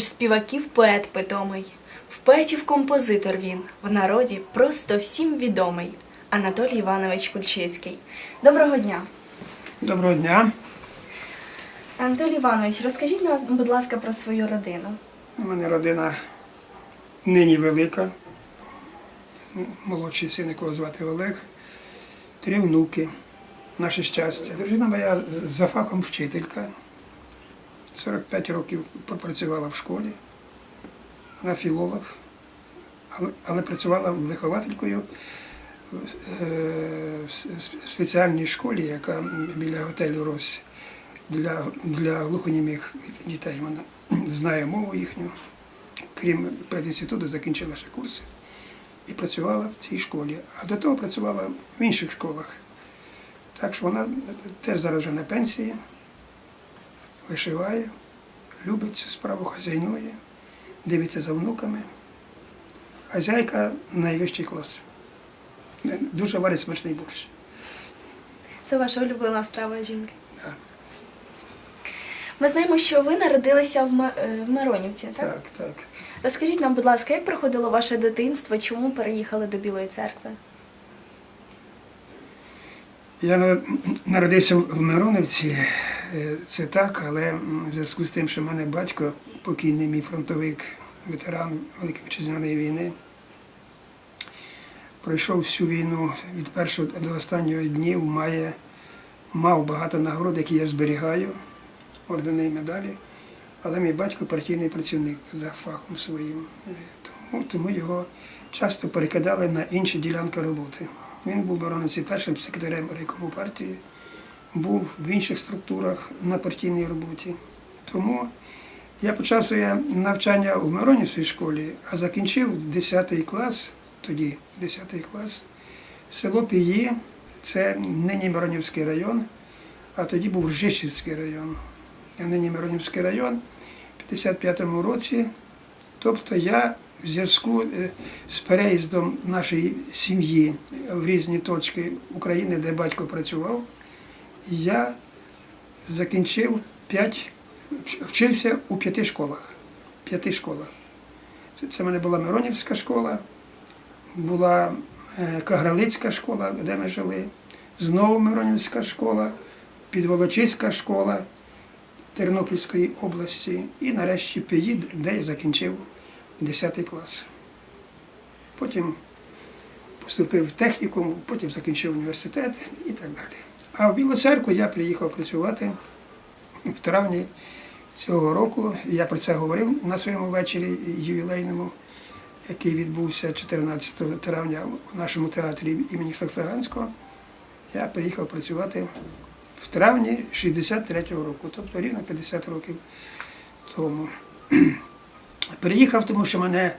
Поміж співаків поет питомий, в поетів композитор він, в народі просто всім відомий. Анатолій Іванович Кульчицький. Доброго дня! Доброго дня. Анатолій Іванович, розкажіть нас, будь ласка, про свою родину. У мене родина нині велика. Молодший син, якого звати Олег. Три внуки. Наше щастя. Дружина моя за фахом вчителька. 45 років пропрацювала в школі. Вона філолог, але, але працювала вихователькою в е, спеціальній школі, яка біля готелю Рос для, для глухонімих дітей. Вона знає мову їхню. Крім пединституту, закінчила ще курси і працювала в цій школі. А до того працювала в інших школах. Так що вона теж зараз вже на пенсії, вишиває, любить цю справу, хазяйнує, дивиться за внуками. Хазяйка найвищий клас. Дуже варить смачний борщ. Це ваша улюблена страва жінки. Так. Ми знаємо, що ви народилися в, е, в Миронівці, так? Так, так. Розкажіть нам, будь ласка, як проходило ваше дитинство, чому переїхали до Білої церкви? Я народився в Миронівці, це так, але в зв'язку з тим, що в мене батько, покійний мій фронтовик, ветеран Великої Вітчизняної війни, пройшов всю війну від першого до останнього днів, має, мав багато нагород, які я зберігаю, ордени і медалі. Але мій батько партійний працівник за фахом своїм. Е, Тому, тому його часто перекидали на інші ділянки роботи. Він був в першим секретарем райкому партії, був в інших структурах на партійній роботі. Тому я почав своє навчання у Миронівській школі, а закінчив 10 клас, тоді 10 клас, село Пії, це нині Миронівський район, а тоді був Жишівський район. А нині Миронівський район в 55-му році. Тобто я в зв'язку е, з переїздом нашої сім'ї в різні точки України, де батько працював, я закінчив п'ять, вчився у п'яти школах. П'яти школах. Це, це в мене була Миронівська школа, була е, Кагралицька школа, де ми жили, знову Миронівська школа, Підволочиська школа Тернопільської області і нарешті ПІД, де я закінчив 10 клас. Потім поступив в технікум, потім закінчив університет і так далі. А в Білу церкву я приїхав працювати в травні цього року. Я про це говорив на своєму вечорі ювілейному, який відбувся 14 травня в нашому театрі імені Саксаганського. Я приїхав працювати в травні 63-го року, тобто рівно 50 років тому. Приїхав, тому що мене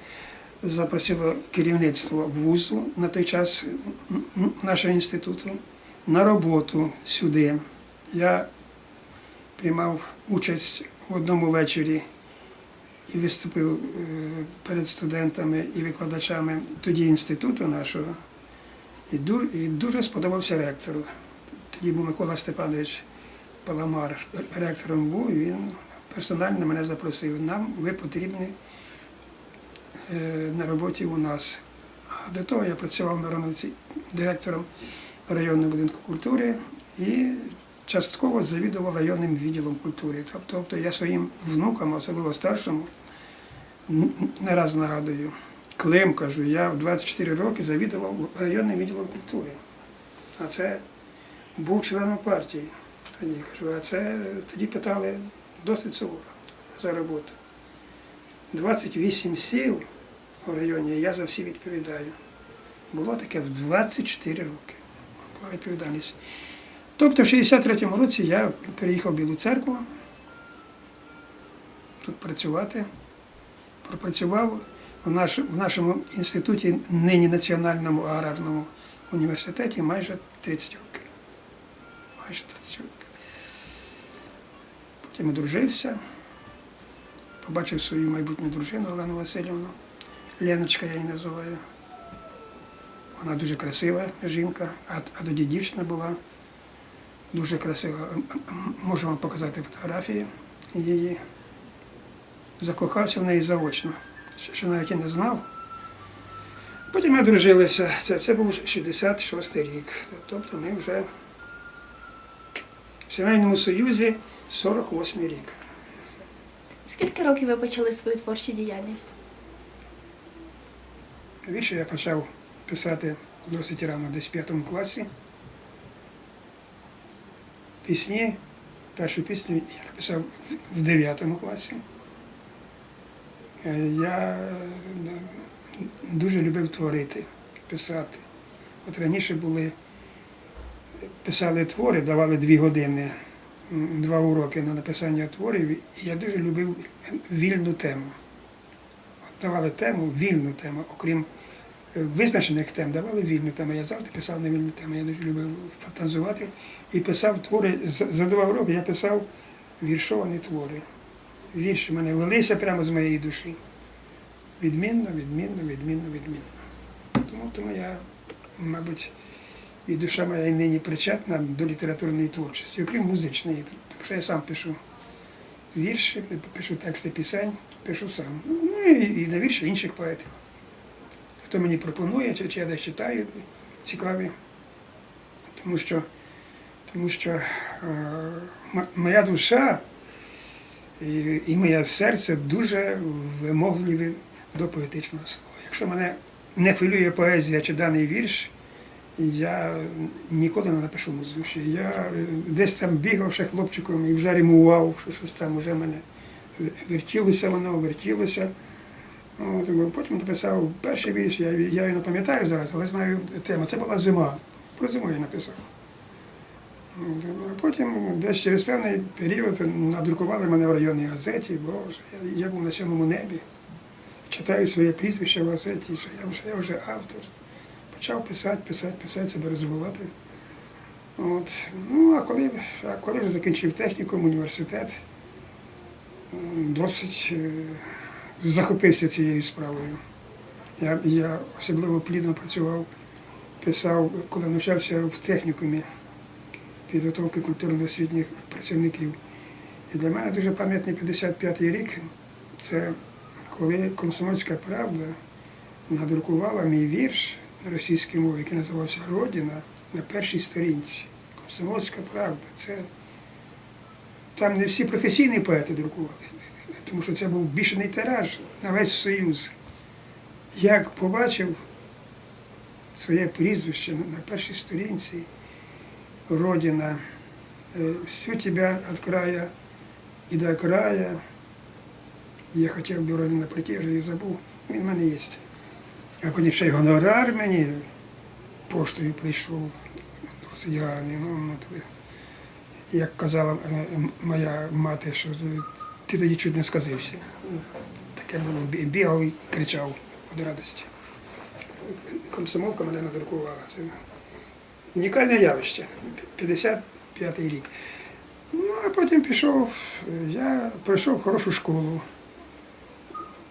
запросило керівництво вузу на той час нашого інституту на роботу сюди. Я приймав участь в одному вечорі і виступив е, перед студентами і викладачами тоді інституту нашого. І дуже, сподобався ректору. Тоді був Микола Степанович Паламар, ректором був, і він персонально мене запросив. Нам ви потрібні е, на роботі у нас. А до того я працював на Роновці директором районного будинку культури і частково завідував районним відділом культури. Тобто, тобто я своїм внукам, особливо старшому, не раз нагадую. Клим, кажу, я в 24 роки завідував районним відділом культури. А це був членом партії. Тоді кажу, а це тоді питали досить суворо за роботу. 28 сіл в районі, я за всі відповідаю. Було таке в 24 роки. Відповідальність. Тобто в 63-му році я переїхав в Білу церкву тут працювати. Пропрацював в нашому інституті, нині Національному аграрному університеті майже 30 років. Майже 30 років. Потім одружився, побачив свою майбутню дружину Олену Васильівну. Леночка я її називаю. Вона дуже красива жінка, а, а тоді дівчина була дуже красива. Можу вам показати фотографії її. закохався в неї заочно, ще навіть і не знав. Потім ми одружилися. Це, це був 66 рік. Тобто ми вже в сімейному союзі 48 рік. Скільки років ви почали свою творчу діяльність? Вірші я почав писати досить рано, десь в п'ятому класі. Пісні, першу пісню я написав в- в дев'ятому класі. Е, Я е, дуже любив творити, писати. От раніше були, писали твори, давали дві години, два уроки на написання творів, і я дуже любив вільну тему. Давали тему, вільну тему, окрім визначених тем давали вільну тему. Я завжди писав на вільну тему. Я дуже любив фантазувати і писав твори. За два роки я писав віршовані твори. Вірші в мене лилися прямо з моєї душі. Відмінно, відмінно, відмінно, відмінно. Тому, тому я, мабуть, і душа моя і нині причетна до літературної творчості, окрім музичної, тому що я сам пишу вірші, пишу тексти пісень, пишу сам. Ну і, і на вірші інших поетів хто мені пропонує, чи, чи я десь читаю, цікаві. Тому що, тому що е, моя душа і, і моє серце дуже вимогливі до поетичного слова. Якщо мене не хвилює поезія чи даний вірш, я ніколи не напишу музичі. Я е, десь там бігав ще хлопчиком і вже римував, що щось там вже мене вертілося воно, вертілося. От, потім написав перший вірш, я, я його не пам'ятаю зараз, але знаю тему. Це була зима. Про зиму я написав. От, а Потім десь через певний період надрукували мене в районній газеті, боже, я, я був на сьомому небі. Читаю своє прізвище в газеті, що я вже, я вже автор. Почав писати, писати, писати, себе розвивати. От. Ну, а коли, а коли вже закінчив технікум, університет, досить е, захопився цією справою. Я, я особливо плідно працював, писав, коли навчався в технікумі підготовки культурно-освітніх працівників. І для мене дуже пам'ятний 55-й рік це коли Комсомольська правда надрукувала мій вірш на російській мові, який називався Родина на першій сторінці. Комсомольська правда. Це там не всі професійні поети друкували, тому що це був бішений тираж на весь Союз. Як побачив своє прізвище на першій сторінці, Родина, е, всю тебя от края і до края. Я хотів би Родина прийти, вже її забув, він в мене є. А потім ще й гонорар мені поштою прийшов, досить гарний. Ну, як казала е, моя мати, що ти тоді чуть не сказився. Таке було, бігав і кричав від радості. Комсомолка мене надрукувала. Це унікальне явище. 55-й рік. Ну, а потім пішов, я пройшов хорошу школу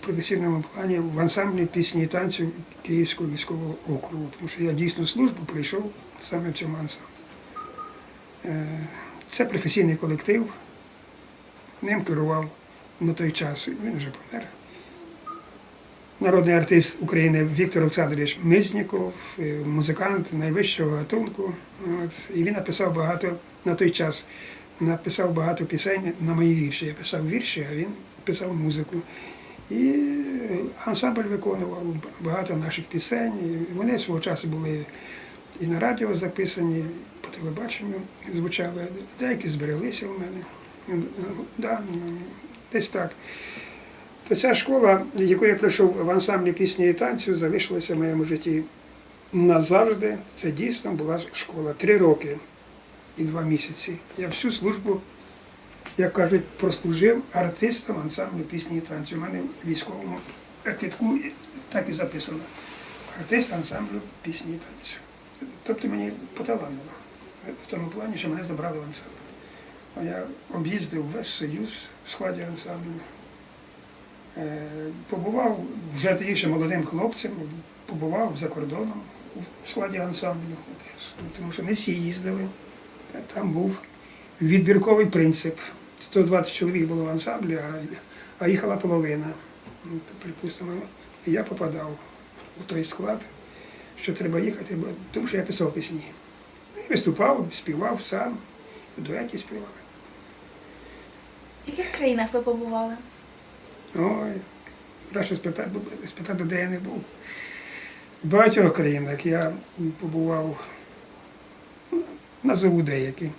в професійному плані в ансамблі пісні і танців Київського військового округу, тому що я дійсну службу прийшов саме в цьому ансамблі. Е, Це професійний колектив. Ним керував на той час, він вже помер. Народний артист України Віктор Олександрович Мизніков, е, музикант найвищого гатунку. От, і він написав багато на той час, написав багато пісень на мої вірші. Я писав вірші, а він писав музику. І е, ансамбль виконував багато наших пісень. Вони свого часу були і на радіо записані, по телебаченню звучали, деякі збереглися у мене. Да, ну, десь так. То ця школа, яку я пройшов в ансамблі пісні і танцю, залишилася в моєму житті назавжди. Це дійсно була школа. Три роки і два місяці. Я всю службу, як кажуть, прослужив артистом ансамблю пісні і танцю. У мене в військовому квитку так і записано. Артист ансамблю пісні і танцю. Тобто мені поталанило в тому плані, що мене забрали в ансамбль. Я об'їздив весь Союз в складі ансамблю. Е, Побував вже тоді ще молодим хлопцем, побував за кордоном в складі ансамблю, тому що не всі їздили. Там був відбірковий принцип. 120 чоловік було в ансамблі, а, їхала половина. Ну, Припустимо, я попадав у той склад, що треба їхати, тому що я писав пісні. І виступав, співав сам, в дуеті співав. В яких країнах ви побували? Ой, краще спитати, спитати, де я не був. В багатьох країнах я побував, ну, назову деякі.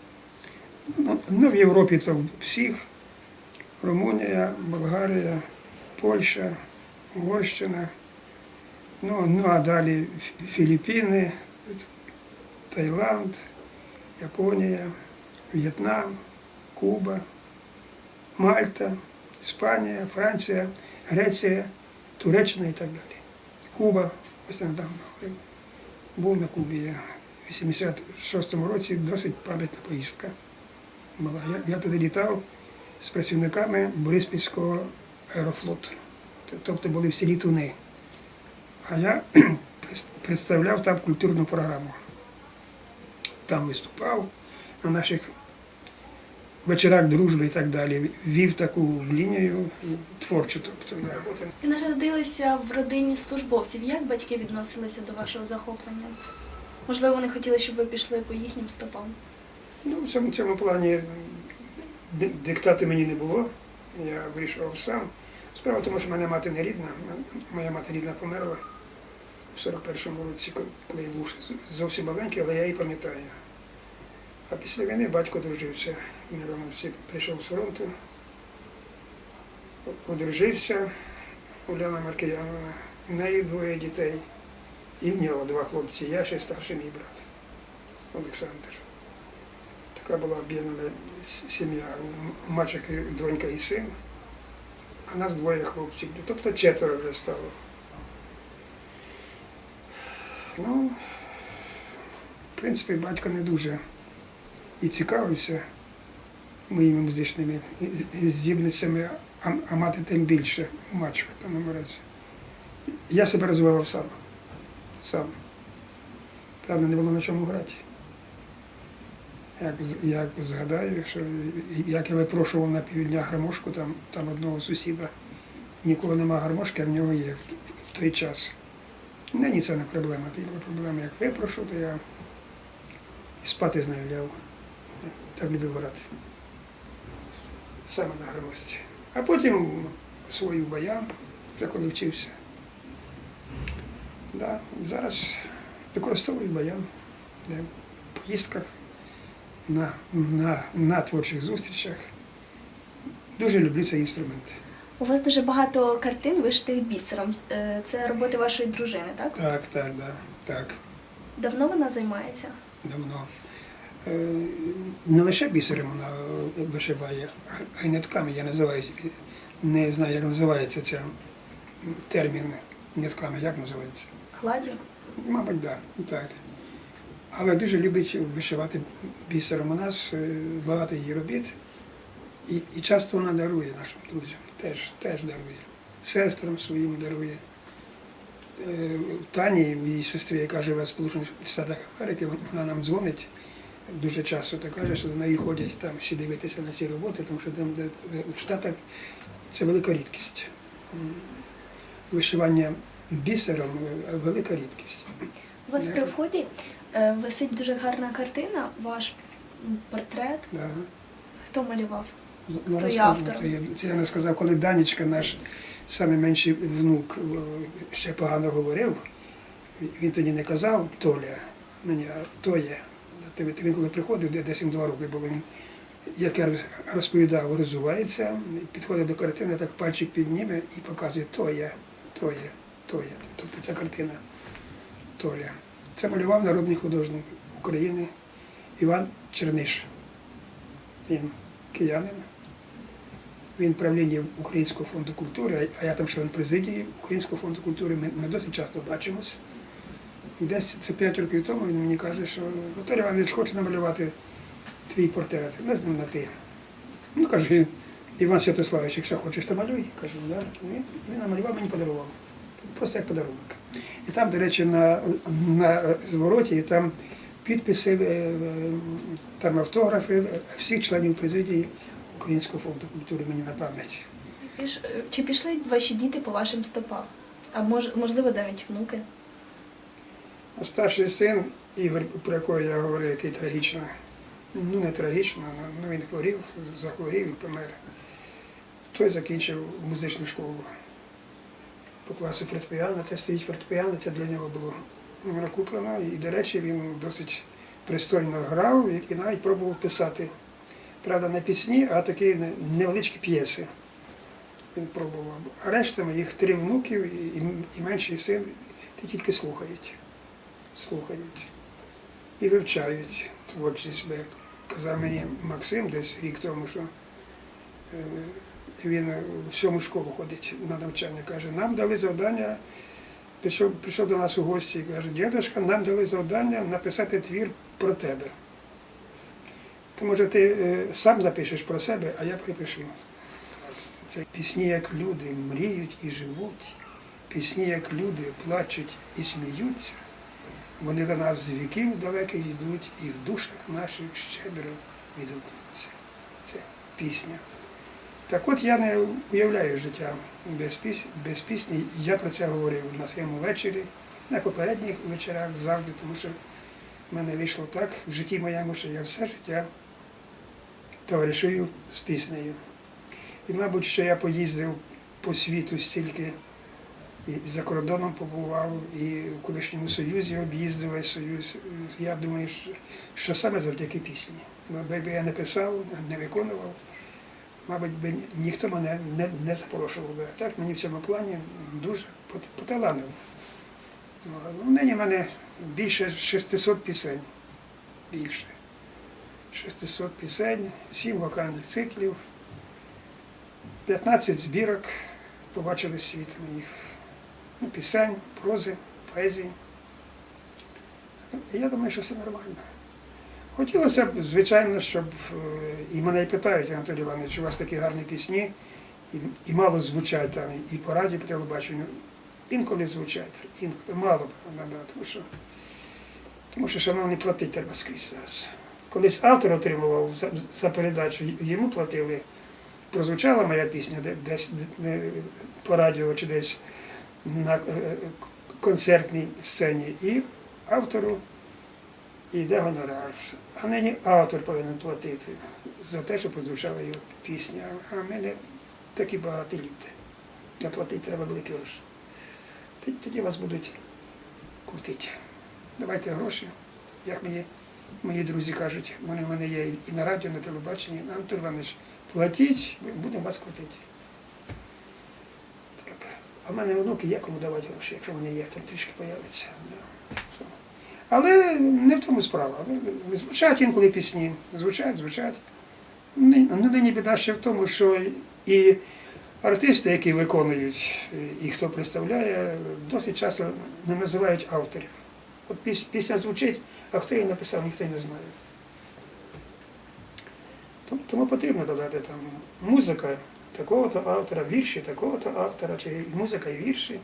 Ну, ну, в Європі то всіх. Румунія, Болгарія, Польща, Угорщина. Ну, ну а далі Філіппіни, Таїланд, Японія, В'єтнам, Куба, Мальта, Іспанія, Франція, Греція, Туреччина і так далі. Куба, ось недавно. Був на Кубі я в 86-му році досить пам'ятна поїздка була. Я, я туди літав з працівниками Бориспільського аерофлоту. Тобто були всі літуни. А я представляв там культурну програму. Там виступав на наших вечорах дружби і так далі. Вів таку лінію творчу. Тобто, да, от Ви народилися в родині службовців. Як батьки відносилися до вашого захоплення? Можливо, вони хотіли, щоб ви пішли по їхнім стопам. Ну, в цьому, цьому плані диктату мені не було. Я вирішував сам. Справа в тому, що мене мати не рідна. Моя мати рідна померла в 41-му році, коли я був зовсім маленький, але я її пам'ятаю. А після війни батько дружився. Миром всі прийшов з фронту, одружився Уляна Маркіяновна, в неї двоє дітей. І в нього два хлопці, я ще старший мій брат Олександр. Така була об'єднана сім'я. Мачехи донька і син, а нас двоє хлопців. Тобто четверо вже стало. Ну, в принципі, батько не дуже і цікавився моїми музичними здібностями, а, а мати тим більше мачо в тому. Я себе розвивав сам. Сам. Правда, не було на чому грати. Як, як згадаю, що як я випрошував на півдня гармошку, там, там одного сусіда, нікого нема гармошки, а в нього є в, в той час. Нині це не проблема. Тоді була проблема, як випрошу, то я спати з нею ляв. Так любив грати. Саме на гармошці. А потім свою баян, вже коли вчився. Да, зараз використовую баян де, в поїздках, на, на, на творчих зустрічах. Дуже люблю цей інструмент. У вас дуже багато картин вишитих бісером. Е, Це роботи вашої дружини, так? Так, так, да, так, Давно вона займається? давно. Е, Не лише бісером вона вишиває, а- й нитками. Я називаю, не знаю, як називається ця термін нитками, як називається. Гладю? Мабуть, так, так. Але дуже любить вишивати бісером. У нас е, багато її робіт. І, і часто вона дарує нашим друзям. Теж, теж дарує. Сестрам своїм дарує. Е, Тані, її сестрі, яка живе в Сполучених Штатах Америки, вона нам дзвонить дуже часто та каже, що до неї ходять там всі дивитися на ці роботи, тому що там, де в Штатах це велика рідкість. Вишивання бісером е, велика рідкість. У вас при вході е, висить дуже гарна картина, ваш портрет. Да. Хто малював? Ну, Хто є розкажу, автором? Це, я- це я не сказав, коли Данічка, наш найменший внук, е, ще погано говорив, він тоді не казав Толя, мені, а Тоє. Він коли приходив, десь їм два роки було, він, як я розповідав, розувається, підходить до картини, так пальчик підніме і показує Тоя, Тоє, Тоє. Тобто ця картина Толя. Це малював народний художник України Іван Черниш. Він киянин. Він правління Українського фонду культури, а я там член президії Українського фонду культури. Ми, ми досить часто бачимось. Десь це 5 років тому він мені каже, що Віталій Іванович хоче намалювати твій портрет. Ми з ним на ти. Ну, каже, Іван Святославович, якщо хочеш, то малюй. Кажу, да. Він, він намалював, мені подарував. Просто як подарунок. І там, до речі, на, на звороті, там підписи, е, там автографи всіх членів президії Українського фонду культури мені на пам'ять. чи пішли ваші діти по вашим стопам? А мож... можливо, навіть внуки? Старший син Ігор, про якого я говорив, який трагічно, ну не трагічно, ну він хворів, захворів і помер. Той закінчив музичну школу по класу фортепіано. Це стоїть фортепіано, це для нього було куплено. І, до речі, він досить пристойно грав і, навіть пробував писати. Правда, не пісні, а такі невеличкі п'єси. Він пробував. А решта моїх три внуків і, менший син ти тільки слухають слухають і вивчають творчість. Бо як казав мені Максим десь рік тому, що е, він в сьому школу ходить на навчання. Каже, нам дали завдання, прийшов, прийшов до нас у гості і каже, дідушка, нам дали завдання написати твір про тебе. То може ти е, сам напишеш про себе, а я припишу. Це пісні, як люди мріють і живуть, пісні, як люди плачуть і сміються. Вони до нас з віків далеких йдуть, і в душах наших щедро відгукнуться. Це пісня. Так от я не уявляю життя без пісні, без пісні. Я про це говорив на своєму вечорі, на попередніх вечорах завжди, тому що в мене вийшло так в житті моєму, що я все життя товаришую з піснею. І, мабуть, що я поїздив по світу стільки і за кордоном побував, і в колишньому Союзі об'їздив весь Союз. Я думаю, що, саме завдяки пісні. Якби я не писав, не виконував, мабуть, би ніхто мене не, не запрошував би. Так мені в цьому плані дуже поталанив. Ну, Нині в мене більше 600 пісень. Більше. 600 пісень, 7 вокальних циклів, 15 збірок побачили світ моїх пісень, прози, поезії. Ну, я думаю, що все нормально. Хотілося б, звичайно, щоб е, і мене питають, Анатолій Іванович, у вас такі гарні пісні, і, і мало звучать там, і по радіо, по телебаченню. Інколи звучать, інколи мало, тому що, тому що, шановні, платить треба скрізь зараз. Колись автор отримував за, за передачу, йому платили, прозвучала моя пісня десь по радіо чи десь на е, концертній сцені і автору йде гонорар. А нині автор повинен платити за те, що прозвучала його пісня. А ми не такі багаті люди. Заплатити треба великі гроші. Тоді вас будуть крутити. Давайте гроші, як мені мої друзі кажуть, вони в мене є і на радіо, і на телебаченні. Антон Іванович, платіть, будемо вас крутити. А в мене внуки є кому давати гроші, якщо вони є, там трішки появляться. Але не в тому справа. Звучать інколи пісні, звучать, звучать. Ну, нині біда ще в тому, що і артисти, які виконують, і хто представляє, досить часто не називають авторів. От пісня звучить, а хто її написав, ніхто не знає. Тому потрібно додати там музика такого-то автора, вірші такого-то автора, чи музика і вірші.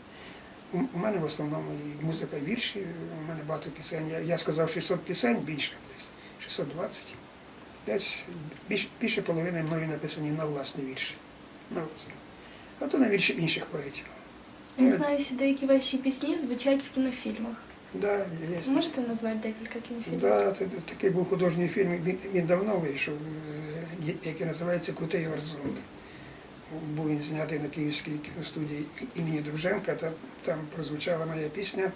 У мене в основному і музика і вірші, у мене багато пісень. Я, я сказав 600 пісень, більше десь 620. Десь більше, більше половини мною написані на власні вірші. На власні. А то на вірші інших поетів. Я знаю, що деякі ваші пісні звучать в кінофільмах. Да, є. Можете назвати декілька кінофільмів? Да, такий був художній фільм, він, він давно вийшов, е, який називається Крутий горизонт. Був він знятий на Київській кіностудії імені Друженка. Там, там прозвучала моя пісня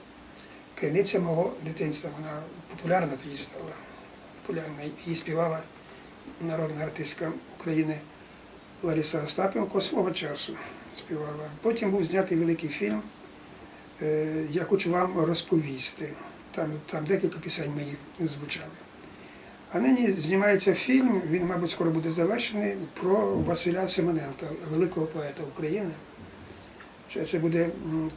Криниця мого дитинства. Вона популярна тоді стала. Популярна. Її співала народна артистка України Лариса Остапенко свого часу співала. Потім був знятий великий фільм е, Я хочу вам розповісти. Там, там декілька пісень моїх звучали. А нині знімається фільм, він, мабуть, скоро буде завершений, про Василя Симоненка, великого поета України. Це, це буде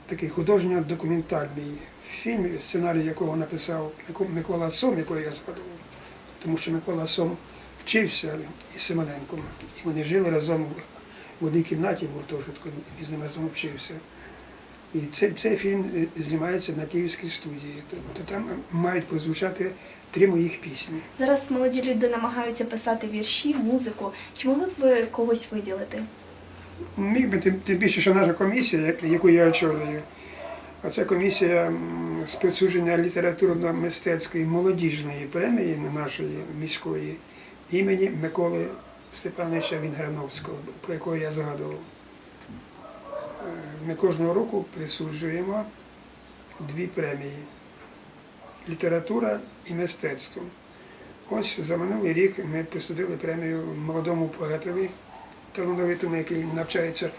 такий художньо-документальний фільм, сценарій якого написав Микола Сом, якого я згадував. Тому що Микола Сом вчився із Симоненком. І вони жили разом в одній кімнаті в гуртожитку, і з ним разом вчився. І цей, цей фільм е, знімається на Київській студії. Тобто там мають прозвучати три моїх пісні. Зараз молоді люди намагаються писати вірші, музику. Чи могли б ви когось виділити? Міг би тим, тим більше, що наша комісія, яку я очолюю, а це комісія з присудження літературно-мистецької молодіжної премії нашої міської імені Миколи Степановича Вінграновського, про якого я згадував. Е, Ми кожного року присуджуємо дві премії література і мистецтво. Ось за минулий рік ми присудили премію молодому поетові, талановитому, який навчається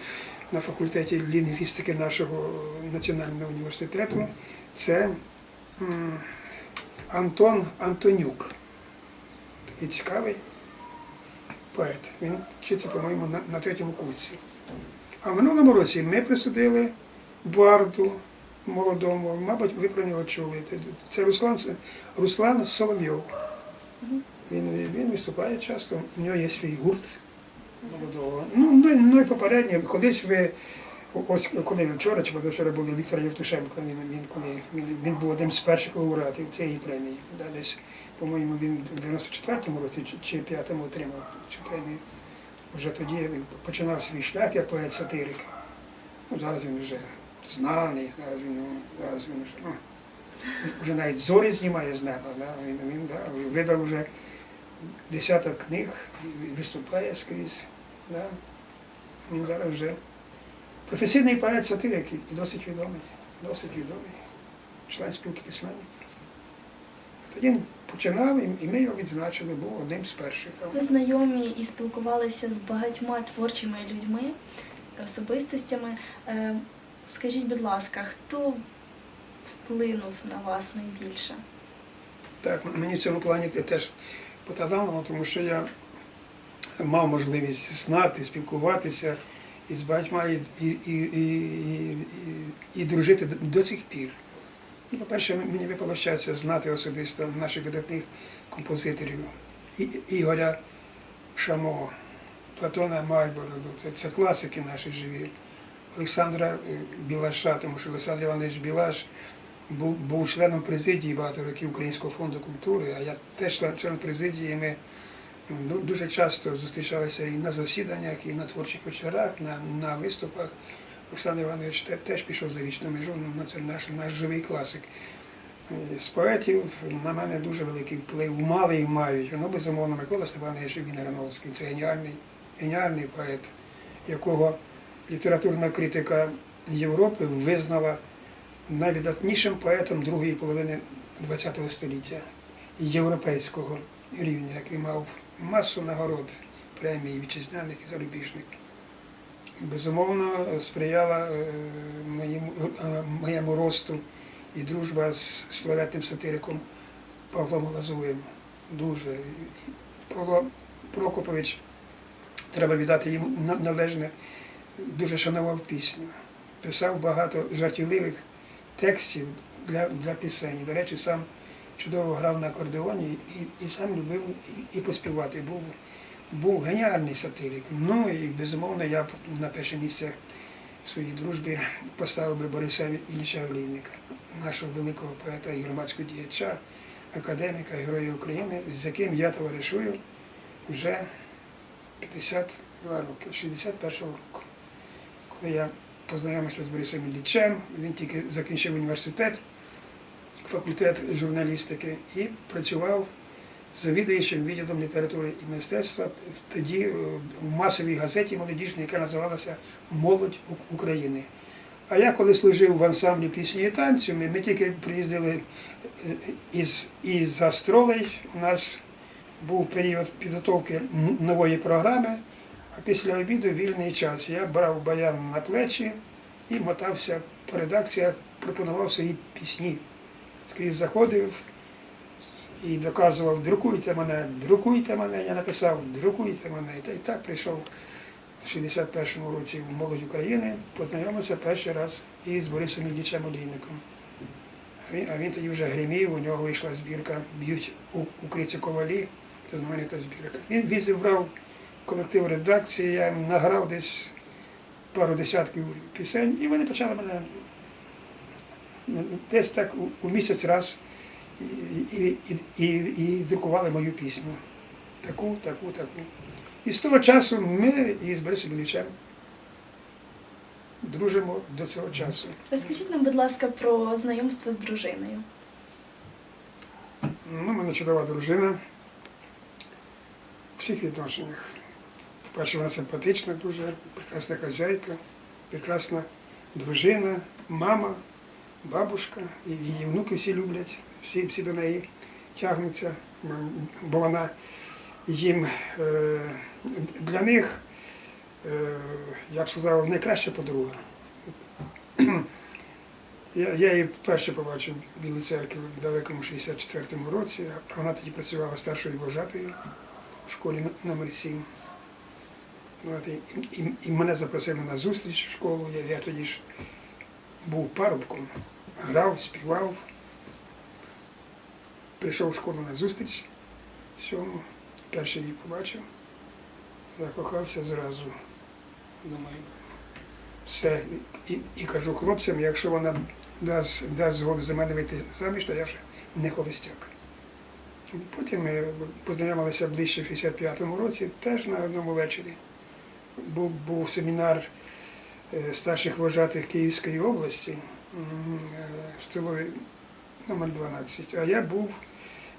на факультеті лінгвістики нашого національного університету. Це Антон Антонюк. Такий цікавий поет. Він вчиться, по-моєму, на, на третьому курсі. А в минулому році ми присудили Барду молодому, мабуть, ви про нього чули. Це- Це Руслан, Руслан Соловйов. Він, він виступає часто, у нього є свій гурт молодого. Ну, ну, ну і попередньо, колись ви, ось коли ви вчора чи позавчора були Віктор Євтушенко, він, він, коли, він, він був одним з перших лауреатів цієї премії. Да, десь, по-моєму, він в 94-му році чи, чи 5-му отримав цю премію. Вже тоді він починав свій шлях як поет-сатирик. Ну, зараз він вже знаний, зараз він, зараз він ну, вже навіть зорі знімає з неба. Да? Він, він да, видав вже десяток книг, виступає скрізь. Да? Він зараз вже професійний поет сатирик досить відомий, досить відомий, член спілки письменників. Тоді він починав, і- ми його відзначили, був одним з перших. Ви знайомі і спілкувалися з багатьма творчими людьми, особистостями. Скажіть, будь ласка, хто вплинув на вас найбільше? Так, мені в цьому плані теж поталанило, тому що я мав можливість знати, спілкуватися із багатьма і, і, і, і, і, дружити до, цих пір. І, по-перше, мені випало щастя знати особисто наших видатних композиторів Ігоря Шамо, Платона Майбороду, це, це класики наші живі. Олександра е, Білаша, тому що Олександр Іванович Білаш був, був членом президії багато років Українського фонду культури, а я теж член, президії. Ми ну, дуже часто зустрічалися і на засіданнях, і на творчих вечорах, на, на виступах. Олександр Іванович те- теж пішов за вічну межу, ну, це наш, наш живий класик. Е, З поетів на мене дуже великий вплив мали і мають. Ну, безумовно, Микола Степанович Вінограновський. Це геніальний, геніальний поет, якого літературна критика Європи визнала найвидатнішим поетом другої половини ХХ століття європейського рівня, який мав масу нагород, премій вітчизняних і зарубіжних. Безумовно, сприяла е, е, моєму росту і дружба з славетним сатириком Павлом Лазовим. Дуже. Павло Прокопович, треба віддати йому належне, дуже шанував пісню. Писав багато жартівливих текстів для, для пісень. До речі, сам чудово грав на акордеоні і, і сам любив і, і поспівати. Був, був геніальний сатирик. Ну і безумовно я на перше місце в своїй дружбі поставив би Бориса Ілліча Олійника, нашого великого поета і громадського діяча, академіка, героя України, з яким я товаришую вже 52 роки, 61-го року. Я познайомився з Борисом Іллічем, він тільки закінчив університет, факультет журналістики і працював завідуючим відділом літератури і мистецтва тоді в масовій газеті молодіжній, яка називалася Молодь України. А я коли служив в ансамблі пісні і танцю, ми, тільки приїздили е, із, із гастролей. У нас був період підготовки нової програми, а після обіду вільний час. Я брав баян на плечі і мотався по редакціях, пропонував свої пісні. Скрізь заходив і доказував, друкуйте мене, друкуйте мене. Я написав, друкуйте мене. Та й так прийшов в 61-му році в молодь України, познайомився перший раз із Борисом Іллічем Олійником. А він, тоді вже гримів, у нього вийшла збірка Б'ють у, у криці ковалі, це знаменита збірка. Він зібрав колектив редакції, я їм награв десь пару десятків пісень, і вони почали мене десь так у, у місяць раз і, і, і, і, і друкували мою пісню. Таку, таку, таку. І з того часу ми із Борисом Іллічем дружимо до цього часу. Розкажіть нам, будь ласка, про знайомство з дружиною. Ну, мене чудова дружина. В всіх відношеннях. По-перше, вона симпатична, дуже прекрасна хазяйка, прекрасна дружина, мама, бабушка. Її внуки всі люблять, всі, всі до неї тягнуться, бо вона їм е, для них, е, я б сказав, найкраща подруга. Я, її вперше побачив в Білій церкві в далекому 64-му році. а Вона тоді працювала старшою вожатою в школі номер 7. От, і, і, і мене запросили на зустріч в школу. Я, я тоді ж був парубком, грав, співав. Прийшов в школу на зустріч сьому, перший її побачив, закохався зразу. Думаю, все. І, і кажу хлопцям, якщо вона дасть, дасть згоду за мене вийти заміж, то я вже не холостяк. Потім ми познайомилися ближче в 65-му році, теж на одному вечорі. Був, був семінар е, старших вожатих Київської області е, в столові номер 12. А я був,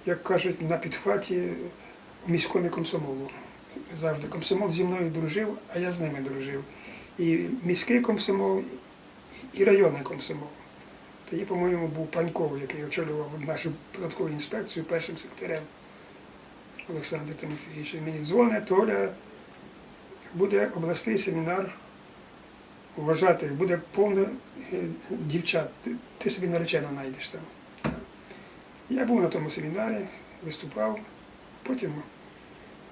як кажуть, на підхваті в міському комсомолу. Завжди комсомол зі мною дружив, а я з ними дружив. І міський комсомол, і районний комсомол. Тоді, по-моєму, був Паньков, який очолював нашу податкову інспекцію першим секретарем Олександр Тимофійович. Мені дзвонить, Толя, буде обласний семінар вважати, буде повно е, дівчат. Ти, собі наречено знайдеш там. Я був на тому семінарі, виступав, потім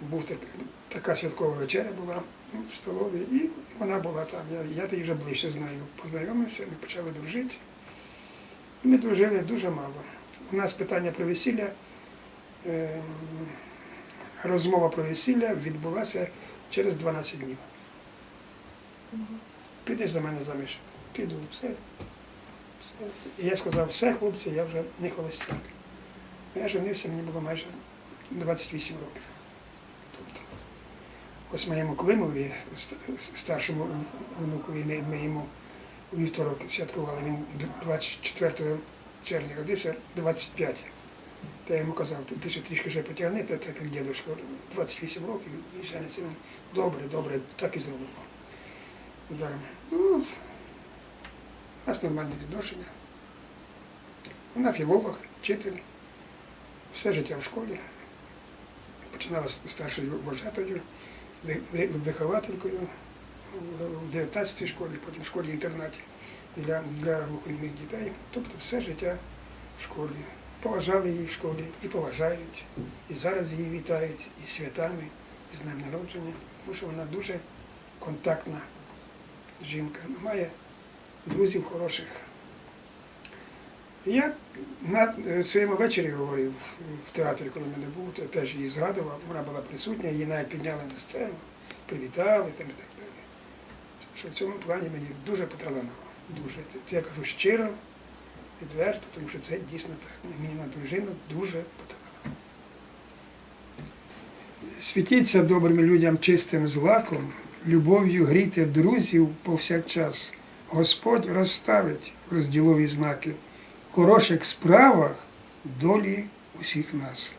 був так, така святкова вечеря була в столові, і вона була там. Я, я тоді вже ближче з нею познайомився, ми почали дружити. Ми дружили дуже мало. У нас питання про весілля, ем, розмова про весілля відбулася через 12 днів. Підеш за мене заміж? Піду, все. І я сказав, все, хлопці, я вже не холостяк. Я женився, мені було майже 28 років. Тобто, ось моєму Климові, старшому внукові, ми, ми йому у вівторок святкували, він 24 червня родився, 25. Та я йому казав, ти, ще трішки ще потягни, та так як дідусь, 28 років, і жениться він. Добре, добре, так і зробимо. Да. Ну, у нас нормальне відношення. Вона філолог, вчитель, все життя в школі. Починала з старшою вважатою, ви- ви- вихователькою в 19-й школі, потім в школі-інтернаті для, для глухонімих дітей. Тобто все життя в школі. Поважали її в школі і поважають. І зараз її вітають і святами, і з днем народження, тому що вона дуже контактна жінка, має друзів хороших. Я на е, своєму вечорі говорив в театрі, коли мене був, то теж її згадував, вона була присутня, її навіть підняли на сцену, привітали там і так далі. Що в цьому плані мені дуже поталанило. Дуже. Це я кажу щиро, відверто, тому що це дійсно так. Мені дружина дуже потрібна. Світіться добрим людям чистим злаком, любов'ю грійте друзів повсякчас. Господь розставить розділові знаки в хороших справах долі усіх нас.